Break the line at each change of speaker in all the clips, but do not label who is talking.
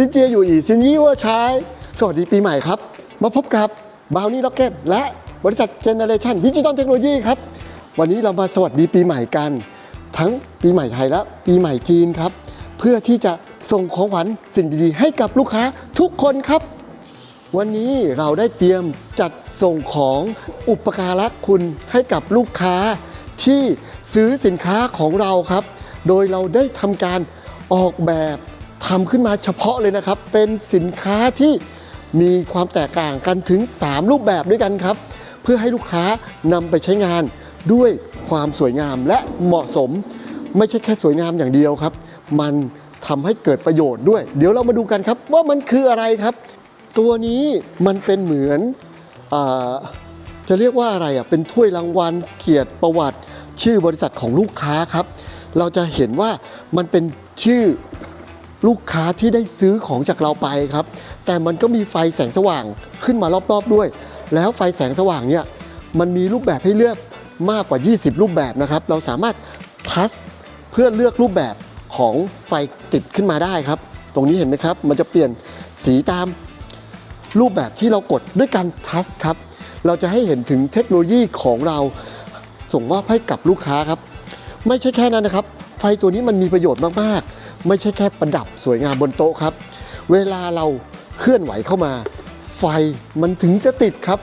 ซินเจียอยู่อีซินยี่ว่าใช้สวัสดีปีใหม่ครับ มาพบกับบาวนี่ล็อกเก็ตและบริษัทเจเนเรชันดิจิตอลเทคโนโลยีครับ วันนี้เรามาสวัสดีปีใหม่กัน ทั้งปีใหม่ไทยและปีใหม่จีนครับ เพื่อที่จะส่งของขวัญสิ่งดีๆ ให้กับลูกค้าทุกคนครับ วันนี้เราได้เตรียมจัดส่งของอุปการะคุณให้กับลูกค้าที่ซื้อสินค้าของเราครับ โดยเราได้ทำการออกแบบ ทำขึ้นมาเฉพาะเลยนะครับ เป็นสินค้าที่มีความแตกต่างกันถึง 3 รูปแบบด้วยกันครับ เพื่อให้ลูกค้านำไปใช้งานด้วยความสวยงามและเหมาะสม ไม่ใช่แค่สวยงามอย่างเดียวครับ มันทำให้เกิดประโยชน์ด้วย เดี๋ยวเรามาดูกันครับ ว่ามันคืออะไรครับ ตัวนี้มันเป็นเหมือนอจะเรียกว่าอะไรอะเป็นถ้วยรางวัลเกียรติประวัติ ชื่อบริษัทของลูกค้าครับ เราจะเห็นว่ามันเป็นชื่อ ลูกค้าที่ได้ซื้อของจากเราไปครับ แต่มันก็มีไฟแสงสว่างขึ้นมารอบๆด้วย แล้วไฟแสงสว่างเนี่ยมันมีรูปแบบให้เลือกมากกว่า 20 รูปแบบนะครับ เราสามารถทัชเพื่อเลือกรูปแบบของไฟติดขึ้นมาได้ครับ ตรงนี้เห็นไหมครับ มันจะเปลี่ยนสีตามรูปแบบที่เรากดด้วยการทัชครับ เราจะให้เห็นถึงเทคโนโลยีของเราส่งมอบให้กับลูกค้าครับ ไม่ใช่แค่นั้นนะครับ ไฟตัวนี้มันมีประโยชน์มากๆ ไม่ใช่แค่ประดับสวยงามบนโต๊ะครับ เวลาเราเคลื่อนไหวเข้ามา ไฟมันถึงจะติดครับ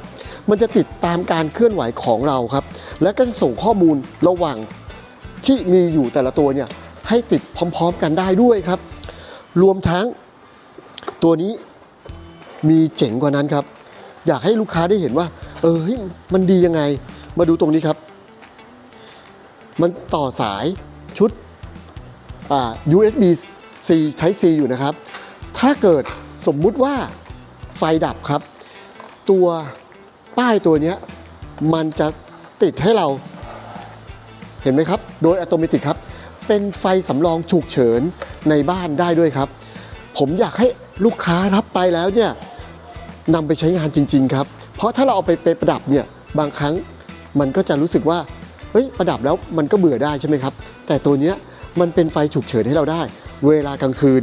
มันจะติดตามการเคลื่อนไหวของเราครับ และก็จะส่งข้อมูลระหว่างที่มีอยู่แต่ละตัวเนี่ยให้ติดพร้อมๆกันได้ด้วยครับ รวมทั้งตัวนี้มีเจ๋งกว่านั้นครับ อยากให้ลูกค้าได้เห็นว่า เออมันดียังไง มาดูตรงนี้ครับ มันต่อสายชุด USB C Type C อยู่นะครับ ถ้าเกิดสมมุติว่าไฟดับครับ ตัวป้ายตัวนี้มันจะติดให้เรา เห็นไหมครับ โดยอัตโนมัติครับ เป็นไฟสำรองฉุกเฉินในบ้านได้ด้วยครับ ผมอยากให้ลูกค้ารับไปแล้วเนี่ยนำไปใช้งานจริง ๆ ครับ เพราะถ้าเราเอาไปไปประดับเนี่ยบางครั้งมันก็จะรู้สึกว่าเฮ้ยประดับแล้วมันก็เบื่อได้ใช่ไหมครับ แต่ตัวเนี้ย มันเป็นไฟฉุกเฉินให้เราได้ เวลากลางคืน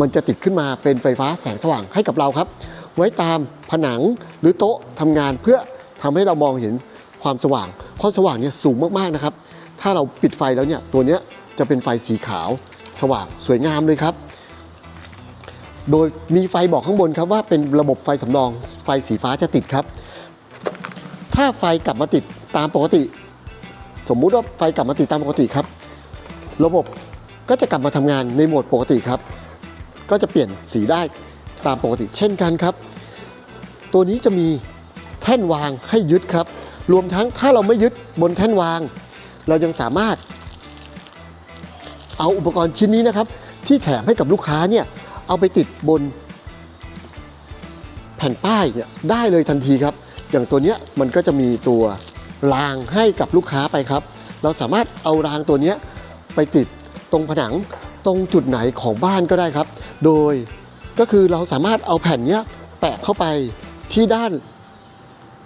มันจะติดขึ้นมาเป็นไฟฟ้าแสงสว่างให้กับเราครับ ไว้ตามผนังหรือโต๊ะทำงานเพื่อทำให้เรามองเห็นความสว่าง ความสว่างเนี่ยสูงมากๆนะครับ ถ้าเราปิดไฟแล้วเนี่ยตัวเนี้ยจะเป็นไฟสีขาวสว่างสวยงามเลยครับ โดยมีไฟบอกข้างบนครับว่าเป็นระบบไฟสำรอง ไฟสีฟ้าจะติดครับ ถ้าไฟกลับมาติดตามปกติ สมมุติว่าไฟกลับมาติดตามปกติครับ ระบบก็จะกลับมาทำงานในโหมดปกติครับ ก็จะเปลี่ยนสีได้ตามปกติเช่นกันครับ ตัวนี้จะมีแท่นวางให้ยึดครับ รวมทั้งถ้าเราไม่ยึดบนแท่นวาง เรายังสามารถ เอาอุปกรณ์ชิ้นนี้นะครับ ที่แถมให้กับลูกค้าเนี่ยเอาไปติดบน แผ่นป้ายเนี่ยได้เลยทันทีครับ อย่างตัวเนี้ยมันก็จะมีตัวรางให้กับลูกค้าไปครับ เราสามารถเอารางตัวเนี้ย ไปติดตรงผนังตรงจุดไหนของบ้านก็ได้ครับ โดยก็คือเราสามารถเอาแผ่นเนี้ยแปะเข้าไปที่ด้าน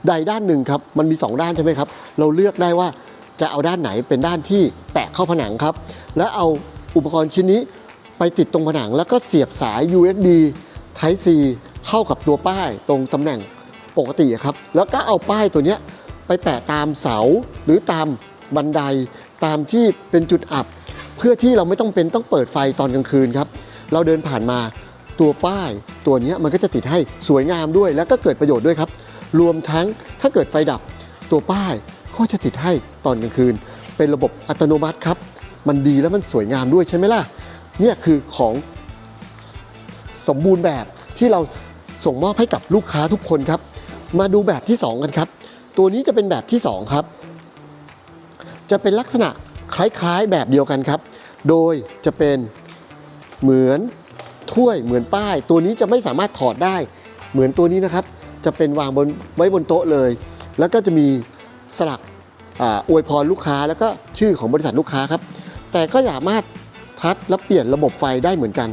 ใดด้านหนึ่งครับมันมี 2 ด้านใช่ไหมครับ เราเลือกได้ว่าจะเอาด้านไหนเป็นด้านที่แปะเข้าผนังครับ แล้วเอาอุปกรณ์ชิ้นนี้ไปติดตรงผนัง แล้วก็เสียบสาย USB Type C เข้ากับตัวป้ายตรงตำแหน่งปกติครับ แล้วก็เอาป้ายตัวเนี้ยไปแปะตามเสาหรือตาม บันไดตามที่เป็นจุดอับ เพื่อที่เราไม่ต้องเป็นต้องเปิดไฟตอนกลางคืนครับ เราเดินผ่านมาตัวป้าย ตัวนี้มันก็จะติดให้สวยงามด้วย แล้วก็เกิดประโยชน์ด้วยครับ รวมทั้งถ้าเกิดไฟดับ ตัวป้ายก็จะติดให้ตอนกลางคืน เป็นระบบอัตโนมัติครับ มันดีแล้วมันสวยงามด้วยใช่ไหมล่ะเนี่ยคือของสมบูรณ์แบบที่เราส่งมอบให้กับลูกค้าทุกคนครับ มาดูแบบที่ 2 กันครับ ตัวนี้จะเป็นแบบที่ 2 ครับ จะเป็นลักษณะคล้ายๆแบบเดียวกันครับ โดยจะเป็นเหมือนถ้วยเหมือนป้าย ตัวนี้จะไม่สามารถถอดได้ เหมือนตัวนี้นะครับ จะเป็นวางบนไว้บนโต๊ะเลย แล้วก็จะมีสลักออวยพรลูกค้าแล้วก็ชื่อของบริษัทลูกค้าครับ แต่ก็สามารถทัดและเปลี่ยนระบบไฟได้เหมือนกัน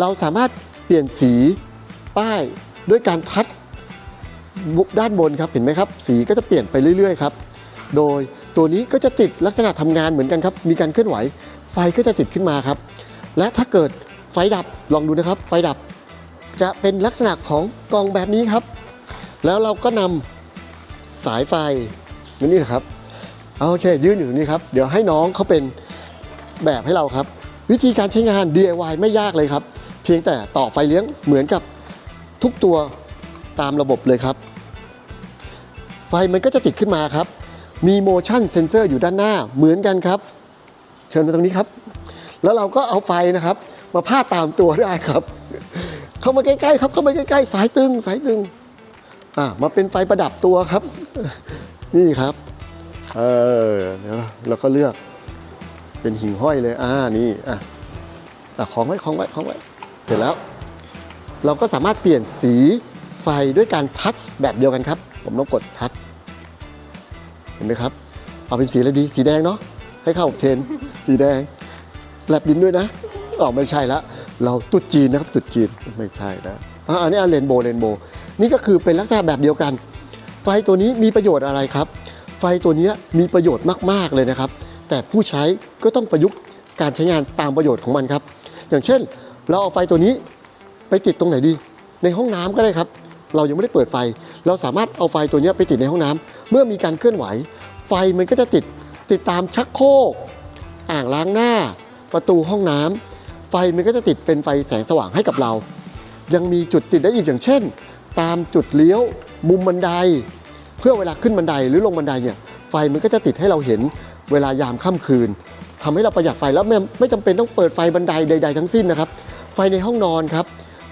เราสามารถเปลี่ยนสีป้ายด้วยการทัดด้านบนครับเห็นไหมครับ สีก็จะเปลี่ยนไปเรื่อยๆครับ โดย ตัวนี้ก็จะติดลักษณะทำงานเหมือนกันครับ มีการเคลื่อนไหว ไฟก็จะติดขึ้นมาครับ และถ้าเกิดไฟดับลองดูนะครับ ไฟดับ จะเป็นลักษณะของกองแบบนี้ครับ แล้วเราก็นำสายไฟนี่นะครับโอเคยื่นอยู่ตรงนี้ครับ เดี๋ยวให้น้องเขาเป็นแบบให้เราครับ วิธีการใช้งาน DIY ไม่ยากเลยครับ เพียงแต่ต่อไฟเลี้ยงเหมือนกับทุกตัวตามระบบเลยครับ ไฟมันก็จะติดขึ้นมาครับ มี motion sensor อยู่ด้านหน้าเหมือนกันครับ เชิญมาตรงนี้ครับ แล้วเราก็เอาไฟนะครับ มาพาดตามตัวได้ครับ เข้ามาใกล้ๆครับ เข้ามาใกล้ๆ สายตึงสายตึงอ่ามาเป็นไฟประดับตัวครับ นี่ครับ เออเดี๋ยวเราก็เลือก เป็นหิ่งห้อยเลย อ่านี่อะอะของไว้ของไว้ของไว้ เสร็จแล้ว เราก็สามารถเปลี่ยนสีไฟด้วยการทัชแบบเดียวกันครับ ผมต้องกดทัช เห็นไหมครับ เอาเป็นสีอะไรดี สีแดงเนาะให้เข้ากับเทรนด์สีแดงแลบดินด้วยนะอ๋อไม่ใช่ละเราตุดจีนนะครับตุดจีนไม่ใช่นะอ่าอันนี้เรนโบว์เรนโบว์นี่ก็คือเป็นลักษณะแบบเดียวกัน ไฟตัวนี้มีประโยชน์อะไรครับ ไฟตัวนี้มีประโยชน์มากๆเลยนะครับ แต่ผู้ใช้ก็ต้องประยุกต์การใช้งานตามประโยชน์ของมันครับ อย่างเช่น เราเอาไฟตัวนี้ไปติดตรงไหนดี ในห้องน้ำก็ได้ครับ เรายังไม่ได้เปิดไฟ เราสามารถเอาไฟตัวนี้ไปติดในห้องน้ำเมื่อมีการเคลื่อนไหว ไฟมันก็จะติดติดตามชักโครกอ่างล้างหน้า ประตูห้องน้ำไฟมันก็จะติดเป็นไฟแสงสว่างให้กับเรา ยังมีจุดติดได้อีกอย่างเช่น ตามจุดเลี้ยว มุมบันได เพื่อเวลาขึ้นบันไดหรือลงบันไดเนี่ยไฟมันก็จะติดให้เราเห็นเวลายามค่ำคืนทำให้เราประหยัดไฟแล้วไม่ไม่จำเป็นต้องเปิดไฟบันไดใด ๆ ทั้งสิ้นนะครับ ไฟในห้องนอนครับ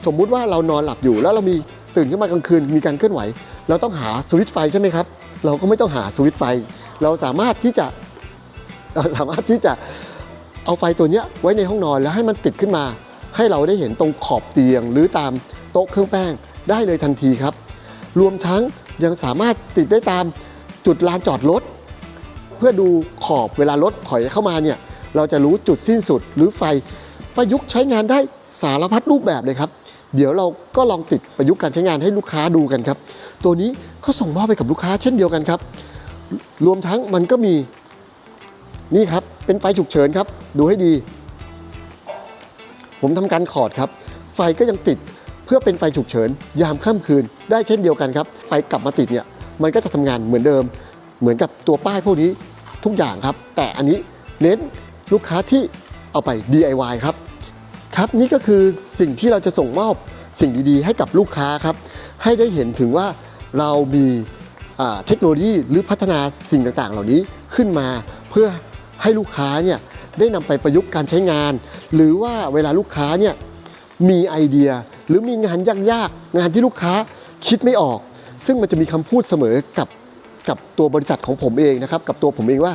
สมมุติว่าเรานอนหลับอยู่แล้วเรามี ตื่นขึ้นมากลางคืนมีการเคลื่อนไหว เราต้องหาสวิตช์ไฟใช่ไหมครับ เราก็ไม่ต้องหาสวิตช์ไฟ เราสามารถที่จะาสามารถที่จะเอาไฟตัวนี้ไว้ในห้องนอนแล้วให้มันติดขึ้นมา ให้เราได้เห็นตรงขอบเตียง หรือตามโต๊ะเครื่องแป้งได้เลยทันทีครับ รวมทั้งยังสามารถติดได้ตามจุดลานจอดรถเพื่อดูขอบเวลารถถอยเข้ามาเนี่ยเราจะรู้จุดสิ้นสุดหรือไฟประยุกต์ใช้งานได้สารพัดรูปแบบเลยครับ เดี๋ยวเราก็ลองติดประยุกต์การใช้งานให้ลูกค้าดูกันครับ ตัวนี้ก็ส่งมอบไปกับลูกค้าเช่นเดียวกันครับ รวมทั้งมันก็มีนี่ครับเป็นไฟฉุกเฉินครับ ดูให้ดี ผมทำการขอดครับ ไฟก็ยังติดเพื่อเป็นไฟฉุกเฉิน ยามค่ำคืนได้เช่นเดียวกันครับ ไฟกลับมาติดเนี่ยมันก็จะทำงานเหมือนเดิม เหมือนกับตัวป้ายพวกนี้ทุกอย่างครับ แต่อันนี้เน้นลูกค้าที่เอาไป DIY ครับ ครับนี่ก็คือสิ่งที่เราจะส่งมอบสิ่งดีๆ ให้กับลูกค้าครับ ให้ได้เห็นถึงว่าเรามีเทคโนโลยีหรือพัฒนาสิ่งต่างๆ เหล่านี้ขึ้นมาเพื่อให้ลูกค้าเนี่ยได้นำไปประยุกต์การใช้งาน หรือว่าเวลาลูกค้าเนี่ยมีไอเดียหรือมีงานยากๆงานที่ลูกค้าคิดไม่ออก ซึ่งมันจะมีคำพูดเสมอกับกับตัวบริษัทของผมเองนะครับ กับตัวผมเองว่า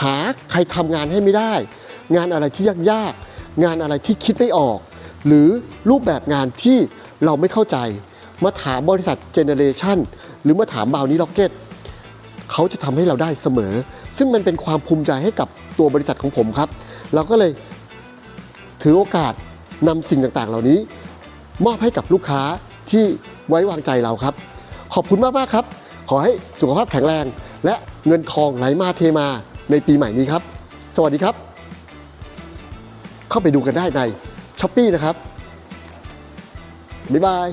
หาใครทำงานให้ไม่ได้ งานอะไรที่ยากๆ งานอะไรที่คิดไม่ออก หรือรูปแบบงานที่เราไม่เข้าใจ มาถามบริษัทเจเนเรชันหรือมาถามบาวนี้ล็อกเก็ตเขาจะทำให้เราได้เสมอ ซึ่งมันเป็นความภูมิใจให้กับตัวบริษัทของผมครับ เราก็เลยถือโอกาสนำสิ่งต่างๆ เหล่านี้ มอบให้กับลูกค้าที่ไว้วางใจเราครับ ขอบคุณมากๆครับ ขอให้สุขภาพแข็งแรง และเงินทองไหลมาเทมาในปีใหม่นี้ครับ สวัสดีครับ เข้าไปดูกันได้ในช้อปปีนะครับ บ๊ายบาย